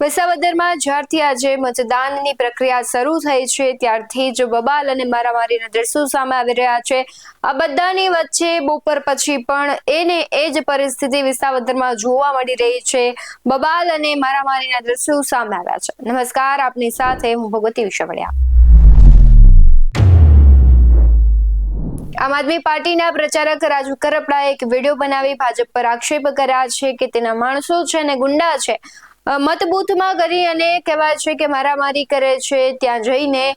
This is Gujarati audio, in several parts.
વિસાવદરમાં જ્યારથી આજે મતદાનની પ્રક્રિયા શરૂ થઈ છે, ત્યારથી જ બબાલ અને મારામારીના દ્રશ્યો સામે આવી રહ્યા છે. આ બધાની વચ્ચે બપોર પછી પણ એને એ જ પરિસ્થિતિ વિસાવદરમાં જોવા મળી રહી છે. બબાલ અને મારામારીના દ્રશ્યો સામે આવ્યા છે. નમસ્કાર, આપની સાથે હું ભગવતી વિશવડિયા આમ આદમી પાર્ટીના પ્રચારક રાજુ કરપડાએ એક વીડિયો બનાવી ભાજપ પર આક્ષેપ કર્યા છે કે તેના માણસો છે અને ગુંડા છે. મતબૂથમાં કરી અને કહેવાય છે કે મારામારી કરે છે, ત્યાં જઈને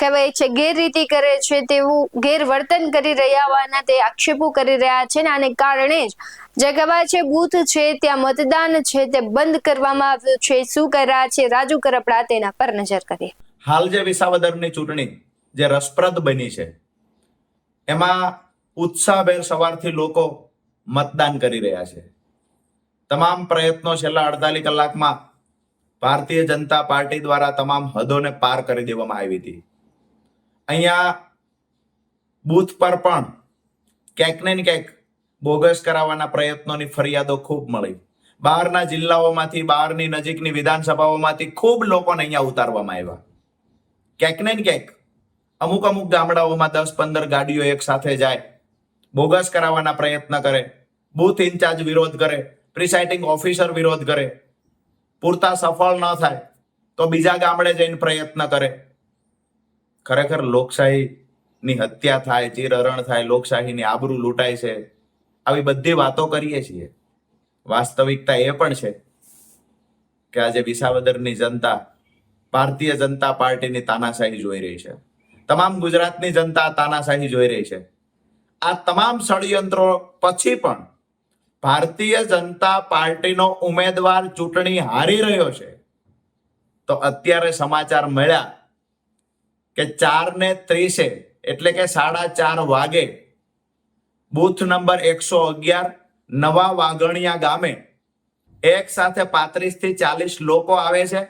કહેવાય છે ગેરરીતિ કરે છે, તેવું ગેરવર્તન કરી રહ્યા હોવાના તે આક્ષેપો કરી રહ્યા છે ને આને કારણે જ જે કહેવાય છે બૂથ છે, ત્યાં મતદાન છે તે બંધ કરવામાં આવ્યું છે. શું કરી રહ્યા છે રાજુ કરપડા તેના પર નજર કરીએ. હાલ જે વિસાવદરની ચૂંટણી જે રસપ્રદ બની છે, એમાં ઉત્સાહભેર સવારથી લોકો મતદાન કરી રહ્યા છે. તમામ પ્રયત્નો છેલ્લા અડતાલીસ કલાકમાં ભારતીય જનતા પાર્ટી દ્વારા તમામ હદોને પાર કરી દેવામાં આવી હતી. અહીંયા બૂથ પર પણ ક્યાંક ને ક્યાંક બોગસ કરાવવાના પ્રયત્નોની ફરિયાદો ખૂબ મળી. બહારના જિલ્લાઓમાંથી, બહારની નજીકની વિધાનસભાઓમાંથી ખૂબ લોકોને અહીંયા ઉતારવામાં આવ્યા. ક્યાંક ને ક્યાંક અમુક અમુક ગામડાઓમાં દસ પંદર ગાડીઓ એક સાથે જાય, બોગસ કરાવવાના પ્રયત્ન કરે, બૂથ ઇન્ચાર્જ વિરોધ કરે પ્રિસાઇડિંગ ઓફિસર વિરોધ કરે. પૂરતા સફળ ન થાય તો બીજા ગામડે જઈને પ્રયત્ન કરે. ખરેખર લોકશાહીની હત્યા થાય, ચીરહરણ થાય, લોકશાહીની આબરૂ લૂંટાય છે. આવી બધી વાતો કરીએ છીએ. વાસ્તવિકતા એ પણ છે કે આજે વિસાવદરની જનતા ભારતીય જનતા પાર્ટીની તાનાશાહી જોઈ રહી છે. તમામ ગુજરાતની જનતા તાનાશાહી જોઈ રહી છે. આ તમામ ષડયંત્રો પછી પણ ભારતીય જનતા પાર્ટીનો ઉમેદવાર ચૂંટણી હારી રહ્યો છે, તો અત્યારે સમાચાર મળ્યા કે ચાર ને ત્રીસે, એટલે કે સાડા ચાર વાગે બૂથ નંબર એકસો અગિયાર, નવા વાગણિયા ગામે એક સાથે પાંત્રીસથી ચાલીસ લોકો આવે છે.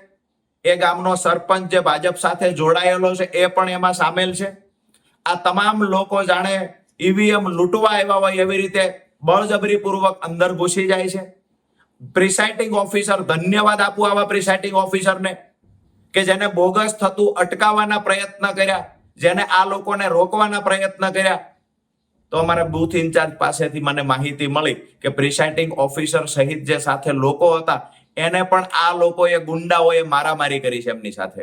એ ગામનો સરપંચ જે ભાજપ સાથે જોડાયેલો છે, એ પણ એમાં સામેલ છે. આ તમામ લોકો જાણે ઈવીએમ લૂંટવા આવ્યા હોય એવી રીતે બળજબરી પૂર્વક અંદર ઘૂસી જાય છે. પ્રિસાઇડિંગ ઓફિસર ધન્યવાદ આપું આવા પ્રિસાઇડિંગ ઓફિસરને કે જેને બોગસ થતું અટકાવવાના પ્રયત્ન કર્યા, જેને આ લોકોને રોકવાના પ્રયત્ન કર્યા. તો અમારા બૂથ ઇન્ચાર્જ પાસેથી મને માહિતી મળી કે પ્રિસાઇડિંગ ઓફિસર સહિત જે સાથે લોકો હતા, એને પણ આ લોકોએ ગુંડાઓએ મારામારી કરી છે એમની સાથે.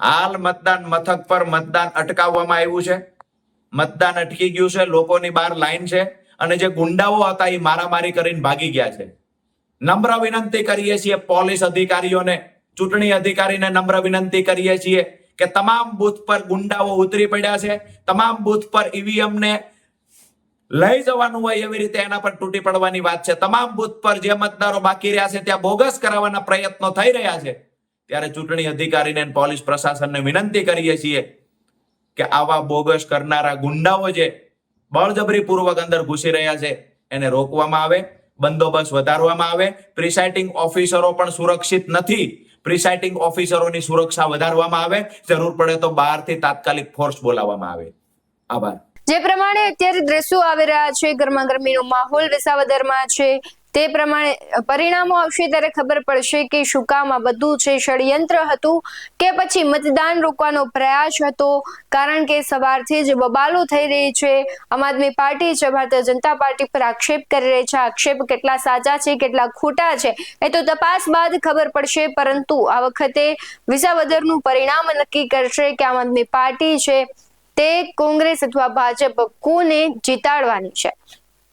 હાલ મતદાન મથક પર મતદાન અટકાવવામાં આવ્યું છે. મતદાન અટકી ગયું છે. લોકોની બહાર લાઈન છે. અને જે ગુંડાઓ હતા એ મારામારી કરીને ભાગી ગયા છે. નમ્ર વિનંતી કરીએ છીએ પોલીસ અધિકારીઓને, ચૂંટણી અધિકારીને નમ્ર વિનંતી કરીએ છીએ કે તમામ બૂથ પર ગુંડાઓ ઉતરી પડ્યા છે, તમામ બૂથ પર ઈવીએમ ને લઈ જવાનું હોય એવી રીતે એના પર તૂટી પડવાની વાત છે. તમામ બૂથ પર જે મતદારો બાકી રહ્યા છે ત્યાં બોગસ કરાવવાના પ્રયત્નો થઈ રહ્યા છે. ત્યારે ચૂંટણી અધિકારીને પોલીસ પ્રશાસનને વિનંતી કરીએ છીએ કે આવા બોગસ કરનારા ગુંડાઓ જે બળજબરી પૂર્વક અંદર ઘૂસી રહ્યા છે. એને રોકવામાં આવે, બંદોબસ્ત વધારવામાં આવે. પ્રિસાઇટિંગ ઓફિસરો પણ સુરક્ષિત નથી. પ્રિસાઇટિંગ ઓફિસરોની સુરક્ષા વધારવામાં આવે. જરૂર પડે તો બહારથી તાત્કાલિક ફોર્સ બોલાવવામાં આવે. આભાર. જે પ્રમાણે અત્યારે દ્રશ્યો આવી રહ્યા છે. ગરમા ગરમીનો માહોલ વિસાવદરમાં છે. તે પ્રમાણે પરિણામો આવશે ત્યારે ખબર પડશે કે શું કામ આ બધું છે, ષડયંત્ર હતું કે પછી મતદાન રોકવાનો પ્રયાસ હતો? કારણ કે સવારથી જ બબાલો થઈ રહી છે. આમ આદમી પાર્ટી છે ભારતીય જનતા પાર્ટી પર આક્ષેપ કરી રહી છે. આક્ષેપ કેટલા સાચા છે, કેટલા ખોટા છે, એ તો તપાસ બાદ ખબર પડશે. પરંતુ આ વખતે વિસાવદરનું પરિણામ નક્કી કરશે કે આમ આદમી પાર્ટી છે તે કોંગ્રેસ અથવા ભાજપ કોને જીતાડવાની છે.